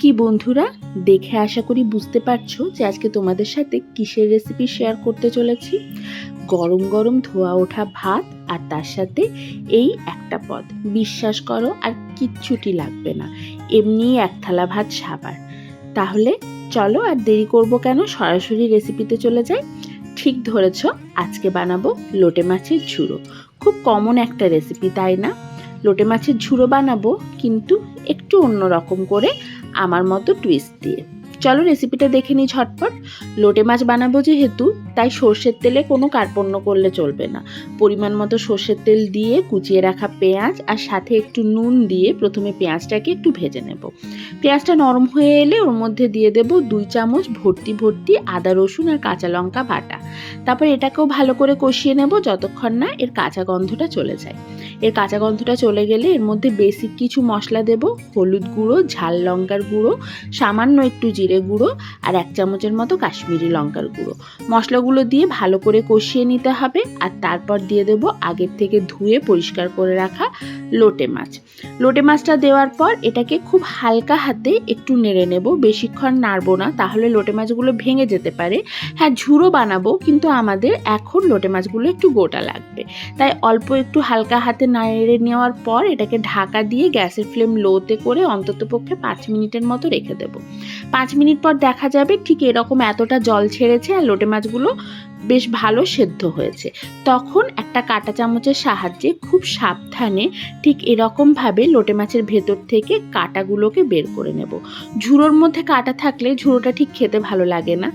কি বন্ধুরা? দেখে আশা করি বুঝতে পারছ যে আজকে তোমাদের সাথে কিসের রেসিপি শেয়ার করতে চলেছি। গরম গরম ধোয়া ওঠা ভাত আর তার সাথে এই একটা পদ। বিশ্বাস করো আর কিচ্ছুটি লাগবে না। এমনি এক থালা ভাত সাবার। তাহলে চলো আর দেরি করব কেন? সরাসরি রেসিপিতে চলে যাই। ঠিক ধরেছ, আজকে বানাবো লোটে মাছের ঝুড়ো। খুব কমন একটা রেসিপি তাই না? লোটে মাছের ঝুড়ো বানাবো, কিন্তু একটু অন্যরকম করে আমার মতো টুইস্ট দিয়ে। চলো রেসিপিটা দেখে নিই ঝটপট। লোটে মাছ বানাবো যেহেতু, তাই সর্ষের তেলে কোনো কার্পণ্য করলে চলবে না। পরিমাণ মতো সর্ষের তেল দিয়ে কুচিয়ে রাখা পেঁয়াজ আর সাথে একটু নুন দিয়ে প্রথমে পেঁয়াজটাকে একটু ভেজে নেব। পেঁয়াজটা নরম হয়ে এলে ওর মধ্যে দিয়ে দেব দুই চামচ ভর্তি ভর্তি আদা, রসুন আর কাঁচা লঙ্কা বাটা। তারপর এটাকেও ভালো করে কষিয়ে নেব যতক্ষণ না এর কাঁচা গন্ধটা চলে যায়। এর কাঁচা গন্ধটা চলে গেলে এর মধ্যে বেসিক কিছু মশলা দেব, হলুদ গুঁড়ো, ঝাল লঙ্কার গুঁড়ো, সামান্য একটু জিরে গুঁড়ো আর এক চামচের মতো কাশ্মীরি লঙ্কার গুঁড়ো। মশলাগুলো দিয়ে ভালো করে কষিয়ে নিতে হবে আর তারপর দিয়ে দেব আগের থেকে ধুয়ে পরিষ্কার করে রাখা লোটে মাছ। লোটে মাছটা দেওয়ার পর এটাকে খুব হালকা হাতে একটু নেড়ে নেব। বেশিক্ষণ নাড়বো না, তাহলে লোটে মাছগুলো ভেঙে যেতে পারে। হ্যাঁ ঝুড়ো বানাবো, কিন্তু আমাদের এখন লোটে মাছগুলো একটু গোটা লাগবে। তাই অল্প একটু হালকা হাতে নাড়ে নেওয়ার পর এটাকে ঢাকা দিয়ে গ্যাসের ফ্লেম লোতে করে অন্তত পক্ষে পাঁচ মিনিটের মতো রেখে দেবো। পাঁচ মিনিট পর দেখা যাবে ঠিক এরকম এতটা জল ছেড়েছে আর লোটে মাছগুলো বেশ ভালো সেদ্ধ হয়েছে। তখন একটা কাঁটা চামচের সাহায্যে খুব সাবধানে ঠিক এরকমভাবে লোটে মাছের ভেতর থেকে কাঁটাগুলোকে বের করে নেব। ঝুড়োর মধ্যে কাঁটা থাকলে ঝুড়োটা ঠিক খেতে ভালো লাগে না।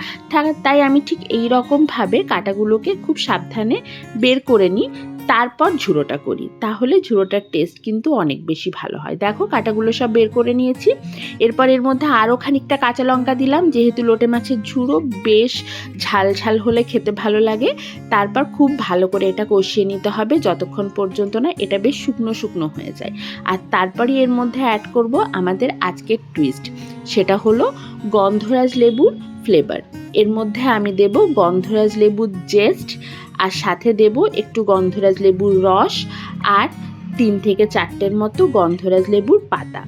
তাই আমি ঠিক এই রকমভাবে কাঁটাগুলোকে খুব সাবধানে বের করে নিই। তারপর ঝুড়োটা করি। তাহলে ঝুড়োটার টেস্ট কিন্তু অনেক বেশি ভালো হয়। দেখো, কাঁটাগুলো সব বের করে নিয়েছি। এরপর এর মধ্যে আরও খানিকটা কাঁচা লঙ্কা দিলাম। যেহেতু লোটে মাছের ঝুড়ো বেশ ঝাল ঝাল হলে খেতে ভালো লাগে। তারপর খুব ভালো করে এটা কষিয়ে নিতে হবে। যতক্ষণ পর্যন্ত না এটা বেশ শুকনো শুকনো হয়ে যায়। আর তারপরই এর মধ্যে অ্যাড করব আমাদের আজকের টুইস্ট সেটা হলো গন্ধরাজ লেবুর ফ্লেভার এর মধ্যে আমি দেব গন্ধরাজ লেবুর জেস্ট আর সাথে দেব একটু গন্ধরাজ লেবুর রস, আর তিন থেকে চারটের মতো গন্ধরাজ লেবুর পাতা।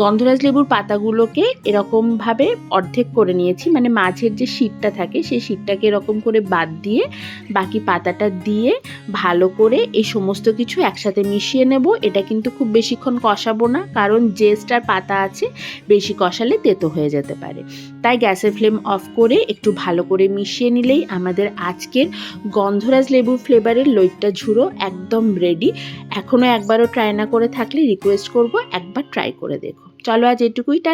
গন্ধরাজ লেবুর পাতাগুলোকে এরকমভাবে অর্ধেক করে নিয়েছি। মানে মাঝের যে শীতটা থাকে, সেই শীতটাকে এরকম করে বাদ দিয়ে বাকি পাতাটা দিয়ে ভালো করে এই সমস্ত কিছু একসাথে মিশিয়ে নেব। এটা কিন্তু খুব বেশিক্ষণ কষাবো না, কারণ জেস্ট আর পাতা আছে, বেশি কষালে তেতো হয়ে যেতে পারে। তাই গ্যাসের ফ্লেম অফ করে একটু ভালো করে মিশিয়ে নিলেই আমাদের আজকের গন্ধরাজ লেবুর ফ্লেভারের লইট্টা ঝুড়ো একদম রেডি এখনও একবারও ট্রাই না করে থাকলে রিকোয়েস্ট করব, একবার ট্রাই করে দেখো। চলো আজ এটুকুই টাটা।